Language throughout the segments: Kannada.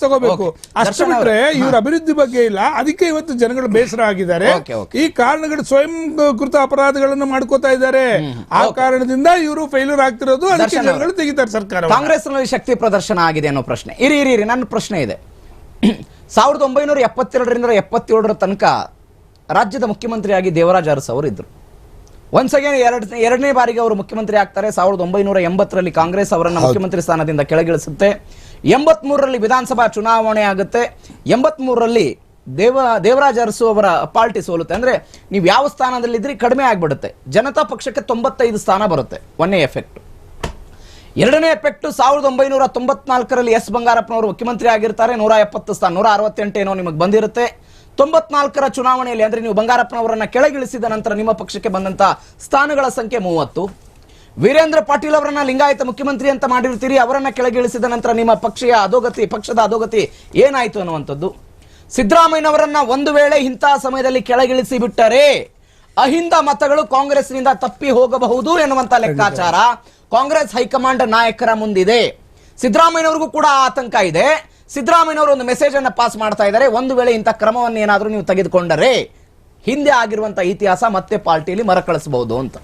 ತಗೋಬೇಕು. ಅಷ್ಟು ಬಿಟ್ರೆ ಇವ್ರ ಅಭಿವೃದ್ಧಿ ಬಗ್ಗೆ ಇಲ್ಲ. ಅದಕ್ಕೆ ಇವತ್ತು ಜನಗಳು ಬೇಸರ ಆಗಿದ್ದಾರೆ. ಈ ಕಾರಣಗಳು ಸ್ವಯಂ ಕೃತ ಅಪರಾಧಗಳನ್ನು ಮಾಡ್ಕೋತಾ ಇದ್ದಾರೆ. ಆ ಕಾರಣದಿಂದ ಇವರು ಫೇಲ್ಯೂರ್ ಆಗ್ತಿರೋದು. ಅದಕ್ಕೆ. ಜನಗಳು ತೆಗಿತಾರೆ ಸರ್ಕಾರ ಕಾಂಗ್ರೆಸ್ನಲ್ಲಿ ಶಕ್ತಿ ಪ್ರದರ್ಶನ ಆಗಿದೆ ಅನ್ನೋ ಪ್ರಶ್ನೆ. ಇರಿ ಇರಿ ಇರಿ. ನನ್ನ ಪ್ರಶ್ನೆ ಇದೆ. ಸಾವಿರದ ಒಂಬೈನೂರ ಎಪ್ಪತ್ತೆರಡರಿಂದ ಎಪ್ಪತ್ತೇಳರ ತನಕ ರಾಜ್ಯದ ಮುಖ್ಯಮಂತ್ರಿಯಾಗಿ ದೇವರಾಜ ಅರಸ್ ಅವರು ಇದ್ರು. ಒನ್ಸ್ ಅಗೇನ್ ಎರಡ್ ಎರಡನೇ ಬಾರಿಗೆ ಅವರು ಮುಖ್ಯಮಂತ್ರಿ ಆಗ್ತಾರೆ. ಸಾವಿರದ ಒಂಬೈನೂರ ಎಂಬತ್ತರಲ್ಲಿ ಕಾಂಗ್ರೆಸ್ ಅವರನ್ನ ಮುಖ್ಯಮಂತ್ರಿ ಸ್ಥಾನದಿಂದ ಕೆಳಗಿಳಿಸುತ್ತೆ. ಎಂಬತ್ ಮೂರರಲ್ಲಿ ವಿಧಾನಸಭಾ ಚುನಾವಣೆ ಆಗುತ್ತೆ. ಎಂಬತ್ ಮೂರರಲ್ಲಿ ದೇವ ದೇವರಾಜ ಅರಸು ಅವರ ಪಾರ್ಟಿ ಸೋಲುತ್ತೆ. ಅಂದ್ರೆ ನೀವು ಯಾವ ಸ್ಥಾನದಲ್ಲಿದ್ರಿ ಕಡಿಮೆ ಆಗ್ಬಿಡುತ್ತೆ. ಜನತಾ ಪಕ್ಷಕ್ಕೆ ತೊಂಬತ್ತೈದು ಸ್ಥಾನ ಬರುತ್ತೆ. ಒಂದೇ ಎಫೆಕ್ಟ್ ಎರಡನೇ ಎಫೆಕ್ಟ್ ಸಾವಿರದ ಒಂಬೈನೂರ ತೊಂಬತ್ನಾಲ್ಕರಲ್ಲಿ ಎಸ್ ಬಂಗಾರಪ್ಪನವರು ಮುಖ್ಯಮಂತ್ರಿ ಆಗಿರ್ತಾರೆ. ನೂರ ಎಪ್ಪತ್ತು ಸ್ಥಾನ ನೂರ ಅರವತ್ತೆಂಟೇನೋ ನಿಮಗೆ ಬಂದಿರುತ್ತೆ. ತೊಂಬತ್ನಾಲ್ಕರ ಚುನಾವಣೆಯಲ್ಲಿ ಅಂದ್ರೆ ನೀವು ಬಂಗಾರಪ್ಪನವರನ್ನ ಕೆಳಗಿಳಿಸಿದ ನಂತರ ನಿಮ್ಮ ಪಕ್ಷಕ್ಕೆ ಬಂದಂಥ ಸ್ಥಾನಗಳ ಸಂಖ್ಯೆ ಮೂವತ್ತು. ವೀರೇಂದ್ರ ಪಾಟೀಲ್ ಅವರನ್ನ ಲಿಂಗಾಯತ ಮುಖ್ಯಮಂತ್ರಿ ಅಂತ ಮಾಡಿರ್ತೀರಿ, ಅವರನ್ನ ಕೆಳಗಿಳಿಸಿದ ನಂತರ ನಿಮ್ಮ ಪಕ್ಷೀಯ ಅಧೋಗತಿ, ಪಕ್ಷದ ಅಧೋಗತಿ ಏನಾಯಿತು ಅನ್ನುವಂಥದ್ದು. ಸಿದ್ದರಾಮಯ್ಯನವರನ್ನ ಒಂದು ವೇಳೆ ಇಂತಹ ಸಮಯದಲ್ಲಿ ಕೆಳಗಿಳಿಸಿ ಬಿಟ್ಟರೆ ಅಹಿಂದ ಮತಗಳು ಕಾಂಗ್ರೆಸ್ನಿಂದ ತಪ್ಪಿ ಹೋಗಬಹುದು ಎನ್ನುವಂತ ಲೆಕ್ಕಾಚಾರ. ಕಾಂಗ್ರೆಸ್ ಹೈಕಮಾಂಡ್ ನಾಯಕರ ಮುಂದಿದೆ. ಸಿದ್ದರಾಮಯ್ಯನವರಿಗೂ ಕೂಡ ಆತಂಕ ಇದೆ. ಸಿದ್ದರಾಮಯ್ಯನವರು ಒಂದು ಮೆಸೇಜ್ ಅನ್ನು ಪಾಸ್ ಮಾಡ್ತಾ ಇದ್ದಾರೆ. ಒಂದು ವೇಳೆ ಇಂಥ ಕ್ರಮವನ್ನು ಏನಾದರೂ ನೀವು ತೆಗೆದುಕೊಂಡರೆ ಹಿಂದೆ ಆಗಿರುವಂತ ಇತಿಹಾಸ ಮತ್ತೆ ಪಾರ್ಟಿಯಲ್ಲಿ ಮರಕಳಿಸಬಹುದು ಅಂತ.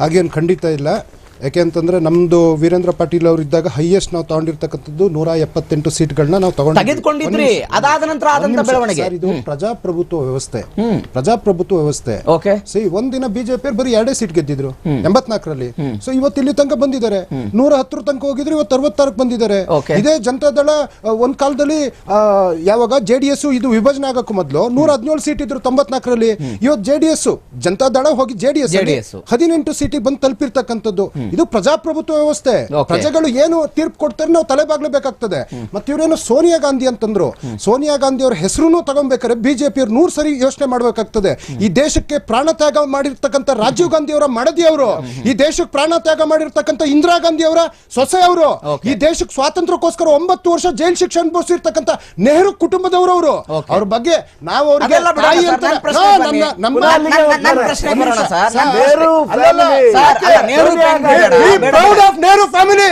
ಹಾಗೇನು ಖಂಡಿತ ಇಲ್ಲ. ಯಾಕೆ ಅಂತಂದ್ರೆ ನಮ್ದು ವೀರೇಂದ್ರ ಪಾಟೀಲ್ ಅವರು ಇದ್ದಾಗ ಹೈಯೆಸ್ಟ್ ನಾವು ತಗೊಂಡಿರ್ತಕ್ಕಂಥದ್ದು ನೂರ ಎಪ್ಪತ್ತೆಂಟು ಸೀಟ್ಗಳನ್ನ ನಾವು ತಗೊಂಡಿದ್ವಿ. ಅದಾದ ನಂತರ ಬೆಳವಣಿಗೆ. ಇದು ಪ್ರಜಾಪ್ರಭುತ್ವ ವ್ಯವಸ್ಥೆ. ಪ್ರಜಾಪ್ರಭುತ್ವ ವ್ಯವಸ್ಥೆ. ಸಿ ಒಂದಿನ ಬಿಜೆಪಿ ಬರೀ ಎರಡೇ ಸೀಟ್ ಗೆದ್ದಿದ್ರು. ಎಂಬತ್ನಾಲ್ಕರಲ್ಲಿ. ಸೊ ಇವತ್ತು ಇಲ್ಲಿ ತನಕ ಬಂದಿದ್ದಾರೆ. ನೂರ ಹತ್ತರ ತನಕ ಹೋಗಿದ್ರು ಇವತ್ತು ಅರವತ್ತಾರಕ್ಕೆ ಬಂದಿದ್ದಾರೆ. ಇದೇ ಜನತಾದಳ ದಳ ಒಂದ್ ಕಾಲದಲ್ಲಿ ಯಾವಾಗ ಜೆ ಡಿ ಎಸ್ ಇದು ವಿಭಜನೆ ಆಗಕ್ಕೂ ಮೊದಲು ನೂರ ಹದಿನೇಳು ಸೀಟ್ ಇದ್ರು ತೊಂಬತ್ನಾಲ್ಕರಲ್ಲಿ. ಇವತ್ತು ಜೆ ಡಿ ಎಸ್ ಜನತಾದಳ ಹೋಗಿ ಜೆ ಡಿ ಎಸ್. ಹದಿನೆಂಟು ಸೀಟಿಗೆ ಬಂದು ತಲುಪಿರ್ತಕ್ಕಂಥದ್ದು. ಇದು ಪ್ರಜಾಪ್ರಭುತ್ವ ವ್ಯವಸ್ಥೆ. ಪ್ರಜೆಗಳು ಏನು ತೀರ್ಪು ಕೊಡ್ತಾರೆ ನಾವು ತಲೆಬಾಗ್ಲೇಬೇಕಾಗ್ತದೆ ಮತ್ತೆ ಇವರೇನು ಸೋನಿಯಾ ಗಾಂಧಿ ಅಂತಂದ್ರು. ಸೋನಿಯಾ ಗಾಂಧಿ ಅವ್ರ ಹೆಸರು ತಗೊಂಬೇಕಾದ್ರೆ ಬಿಜೆಪಿ ಅವ್ರು ನೂರ್ ಸರಿ ಯೋಚನೆ ಮಾಡಬೇಕಾಗ್ತದೆ. ಈ ದೇಶಕ್ಕೆ ಪ್ರಾಣ ತ್ಯಾಗ ಮಾಡಿರ್ತಕ್ಕಂಥ ರಾಜೀವ್ ಗಾಂಧಿ ಅವರ ಮಡದಿ ಅವರು. ಈ ದೇಶಕ್ಕೆ ಪ್ರಾಣ ತ್ಯಾಗ ಮಾಡಿರ್ತಕ್ಕಂಥ ಇಂದಿರಾ ಗಾಂಧಿ ಅವರ ಸೊಸೆ ಅವರು. ಈ ದೇಶಕ್ಕೆ ಸ್ವಾತಂತ್ರ್ಯಕ್ಕೋಸ್ಕರ ಒಂಬತ್ತು ವರ್ಷ ಜೈಲ್ ಶಿಕ್ಷೆ ಅನುಭವಿಸಿರ್ತಕ್ಕಂಥ ನೆಹರು ಕುಟುಂಬದವರು ಅವರು. ಅವ್ರ ಬಗ್ಗೆ ನಾವು ಅವ್ರಿಗೆ ತಾಯಿ ಅಂತ ಪ್ರಶ್ನೆ ನಮ್ಮ- ನೆಹರು ಪ್ರಶ್ನೆ- of Nehru family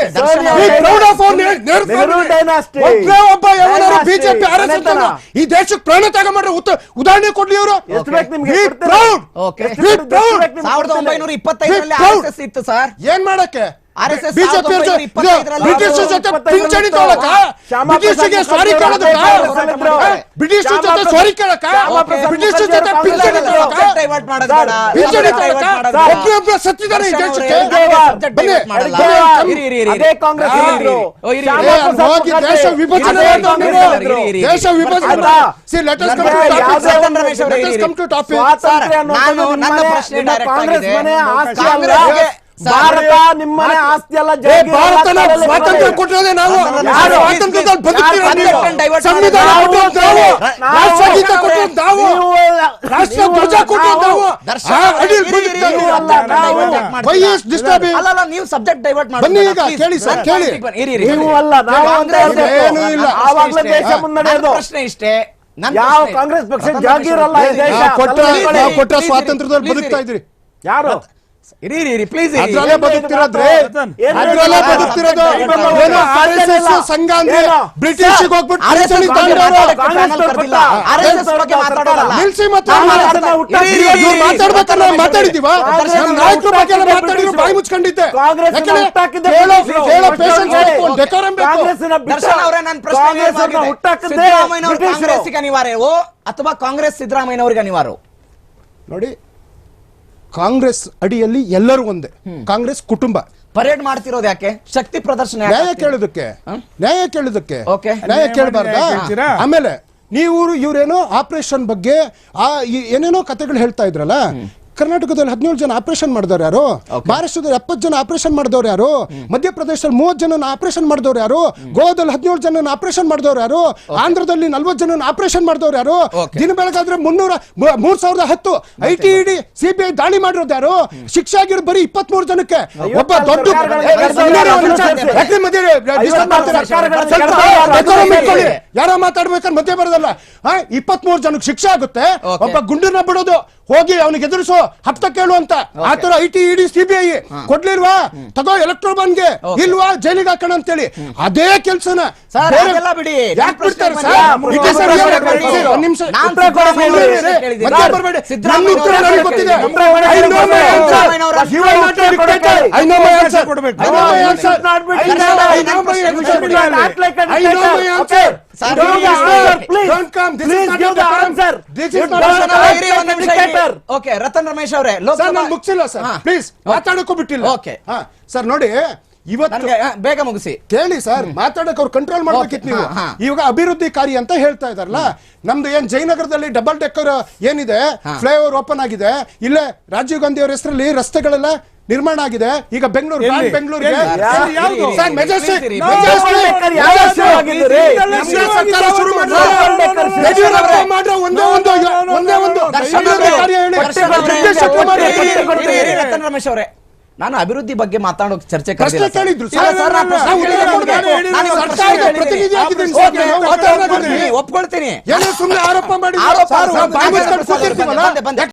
proud of Nehru family. ಒಬ್ಬ ಯಾವನಾರು ಬಿಜೆಪಿ ಮನೆತನ. ಈ ದೇಶಕ್ಕೆ ಪ್ರಾಣ ತ್ಯಾಗ ಮಾಡ್ರೆ ಉದಾಹರಣೆ ಕೊಡ್ಲಿ. ಎಷ್ಟು We ಬೇಕು ಸಾವಿರದ ಒಂಬೈನೂರ ಇಪ್ಪತ್ತೈದರಲ್ಲಿ We are proud. S S ಇತ್ತು ಸರ್ ಏನ್ ಮಾಡಕ್ಕೆ? ಬಿಜೆಪಿ ಬ್ರಿಟಿಷ್ ಜೊತೆ ಪಿಂಚಣಿ. ತಗೊಳಕ ಬ್ರಿಟಿಷ್ಗೆ ಸಾರಿ ಕೇಳೋದಕ್ಕ. ಬ್ರಿಟಿಷ್ ಜೊತೆ ಸಾರಿ ಕೇಳಕ ಬ್ರಿಟಿಷ್ ಜೊತೆ ಪಿಂಚಣಿ ತಗೊಳಕ Subject divert ಮಾಡೋದು ಬೇಡ. ಬಿಜೆಪಿ Subject divert ಮಾಡೋದು ಬೇಡ. ಒಬ್ಬೊಬ್ಬ ಸತ್ತಿದ್ದಾರೆ ಈ ದೇಶಕ್ಕೆ ಹೋಗಿ ದೇಶ ವಿಭಜನೆ. ದೇಶ ವಿಭಜನೆ ಸಿ ಸರ್, ನಾನು- ನನ್ನ ನಿಮ್ಮನೆ- ಪ್ರಶ್ನೆ ಕಾಂಗ್ರೆಸ್ ಮನೆ ಆಸ್ತಿ ಅಲ್ಲ. ಭಾರತ ನಿಮ್ಮನೆ ಆಸ್ತಿ ಭಾರತನ ಸ್ವಾತಂತ್ರ್ಯ. ಕೊಟ್ಟಿರೋದೇ ನಾವು? ಸ್ವಾತಂತ್ರ್ಯದಲ್ಲಿ ಬದುಕ್ತೀರಾ? ನೀವು? ಸಂವಿಧಾನ ಕೊಟ್ಟಿರೋದು ರಾಷ್ಟ್ರಗೀತ ಕೊಟ್ಟಿರೋದು ರಾಷ್ಟ್ರ ಧ್ವಜ ಕೊಟ್ಟಿರೋದು ಅಡಿಲ್ ಅಲ್ಲ, ಸಬ್ಜೆಕ್ಟ್ ಡೈವರ್ಟ್ ಮಾಡಿ ಬನ್ನಿ ಈಗ, ಕೇಳಿ ಸರ್, ಕೇಳಿ. ನೀವು ಅಲ್ಲ, ನಾವು ಏನು ಏನೂ ಇಲ್ಲ. ಆವಾಗ್ಲೇ ದೇಶ ಮುನ್ನಡೆಯೋದು. ಪ್ರಶ್ನೆ ಇಷ್ಟೇ ಯಾವ ಕಾಂಗ್ರೆಸ್ ಪಕ್ಷ ಜಾಗೀರಲ್ಲ ಕೊಟ್ಟ ಸ್ವಾತಂತ್ರ್ಯದಲ್ಲಿ ಬದುಕ್ತಾ ಇದ್ರಿ ಯಾರು ಇರಿ ಪ್ಲೀಸ್ ಅದ್ರಲ್ಲೇ ಬದುಕ್ತಿರೋದ್ರಿ ಅದ್ರಲ್ಲೇ ಬದುಕ್ತಿರೋದು? ಏನು ಆರ್ ಎಸ್ ಎಸ್ ಸಂಘ ಅಂದ್ರೆ? ಬ್ರಿಟಿಷ್ ಹೋಗ್ಬಿಟ್ಟು. ನಿಲ್ಸಿ ಮತ್ತೆ. ಮಾತಾಡ್ಬೇಕಾದ್ರೆ ಮಾತಾಡಿದೀವ? ನಾಯಕರ ಬಗ್ಗೆ ಮಾತಾಡಿದ್ರು ಬಾಯಿ ಮುಚ್ಕೊಂಡಿದ್ದೆ. ಹುಟ್ಟಾಕಿದ್ದೆ ಅನಿವಾರ್ಯವೋ ಅಥವಾ ಕಾಂಗ್ರೆಸ್ ಸಿದ್ದರಾಮಯ್ಯನವ್ರಿಗೆ ಅನಿವಾರ್ಯ? ನೋಡಿ ಕಾಂಗ್ರೆಸ್ ಅಡಿಯಲ್ಲಿ ಎಲ್ಲರೂ ಒಂದೇ. ಕಾಂಗ್ರೆಸ್ ಕುಟುಂಬ. ಪರೇಡ್ ಮಾಡ್ತಿರೋದು ಯಾಕೆ? ಶಕ್ತಿ ಪ್ರದರ್ಶನ ಯಾಕೆ ನ್ಯಾಯ? ಕೇಳೋದಕ್ಕೆ. ನ್ಯಾಯ ಕೇಳೋದಕ್ಕೆ. Okay. ನ್ಯಾಯ ಕೇಳಬಾರ್ದ? ಆಮೇಲೆ ನೀವು ಇವ್ರೇನೋ ಆಪರೇಷನ್ ಬಗ್ಗೆ ಆ ಈ- ಏನೇನೋ ಕತೆಗಳು ಹೇಳ್ತಾ ಇದ್ರಲ್ಲ ಕರ್ನಾಟಕದಲ್ಲಿ ಹದಿನೇಳು ಜನ ಆಪರೇಷನ್ ಮಾಡಿದವ್ರು ಯಾರು? ಮಹಾರಾಷ್ಟ್ರದಲ್ಲಿ ಎಪ್ಪತ್ತು ಜನ ಆಪರೇಷನ್ ಮಾಡಿದವ್ರು ಯಾರು? ಮಧ್ಯಪ್ರದೇಶದಲ್ಲಿ ಮೂವತ್ತು ಜನ ಆಪರೇಷನ್ ಮಾಡಿದವ್ರು ಯಾರು? ಗೋವಾದಲ್ಲಿ ಹದಿನೇಳು ಜನ ಆಪರೇಷನ್ ಮಾಡಿದವ್ರು ಯಾರು? ಆಂಧ್ರದಲ್ಲಿ ನಲ್ವತ್ತು ಜನ ಆಪರೇಷನ್ ಮಾಡಿದವ್ರು ಯಾರು? ದಿನ ಬೆಳಗಾದ್ರೆ ಮುನ್ನೂರ ಮೂರ್ ಸಾವಿರದ ಹತ್ತು ಐ ಟಿ ಇಡಿ ಸಿಬಿಐ ದಾಳಿ ಮಾಡಿರೋದು ಯಾರು? ಶಿಕ್ಷೆ ಆಗಿರೋ ಬರೀ ಇಪ್ಪತ್ತ್ ಮೂರು ಜನಕ್ಕೆ ಒಬ್ಬ ದೊಡ್ಡ ಯಾರೋ ಮಾತಾಡ್ಬೇಕಾದ್ರೆ ಮಧ್ಯ ಬರೋದಲ್ಲ. ಇಪ್ಪತ್ತ್ ಮೂರು ಜನಕ್ಕೆ ಶಿಕ್ಷೆ ಆಗುತ್ತೆ. ಒಬ್ಬ ಗುಂಡಿನ ಬಿಡೋದು. ಹೋಗಿ ಅವನಿಗೆ ಎದುರಿಸೋ ಹಪ್ತ ಕೇಳು ಅಂತ. ಆತರ ಐ ಟಿ ಇಡಿ ಸಿಬಿಐ ಕೊಡ್ಲಿಲ್ವಾ? ತಗೋ ಎಲೆಕ್ಟ್ರೋ ಗೆ. ಇಲ್ವಾ? ಜೈಲಿಗೆ ಹಾಕೋಣ ಅಂತೇಳಿ. ಅದೇ ಕೆಲ್ಸನ. ಬಿಡಿ. ಯಾಕೆ ಬಿಡ್ತಾರೆ sir sir. Okay Ratan Ramesh ಅವರೇ ನಾನು ಮುಗಿಸಿಲ್ಲ ಸರ್. ಪ್ಲೀಸ್ ಮಾತಾಡಕ್ಕೂ ಬಿಟ್ಟಿಲ್ಲ. ಓಕೆ. ಸರ್ ನೋಡಿ ಇವತ್ತು ಬೇಗ ಮುಗಿಸಿ. ಕೇಳಿ ಸರ್ ಮಾತಾಡಕ್ ಅವ್ರು ಕಂಟ್ರೋಲ್ ಮಾಡ್ಬೇಕಿತ್ತು ನೀವು. ಇವಾಗ ಅಭಿವೃದ್ಧಿ ಕಾರ್ಯ ಅಂತ ಹೇಳ್ತಾ ಇದಾರಲ್ಲ ನಮ್ದು ಏನ್ ಜಯನಗರದಲ್ಲಿ ಡಬಲ್ ಡೆಕ್ಕರ್ ಏನಿದೆ ಫ್ಲೈಓವರ್ ಓಪನ್ ಆಗಿದೆ ಇಲ್ಲೇ ರಾಜೀವ್ ಗಾಂಧಿ ಅವ್ರ ಹೆಸರಲ್ಲಿ ರಸ್ತೆಗಳೆಲ್ಲ ನಿರ್ಮಾಣ ಆಗಿದೆ ಈಗ ಬೆಂಗಳೂರು ಬೆಂಗಳೂರಿಗೆ ರಮೇಶ್ ಅವರೇ ನಾನು ಅಭಿವೃದ್ಧಿ ಬಗ್ಗೆ ಮಾತಾಡೋಕೆ ಚರ್ಚೆ ಒಪ್ಕೊಳ್ತೀನಿ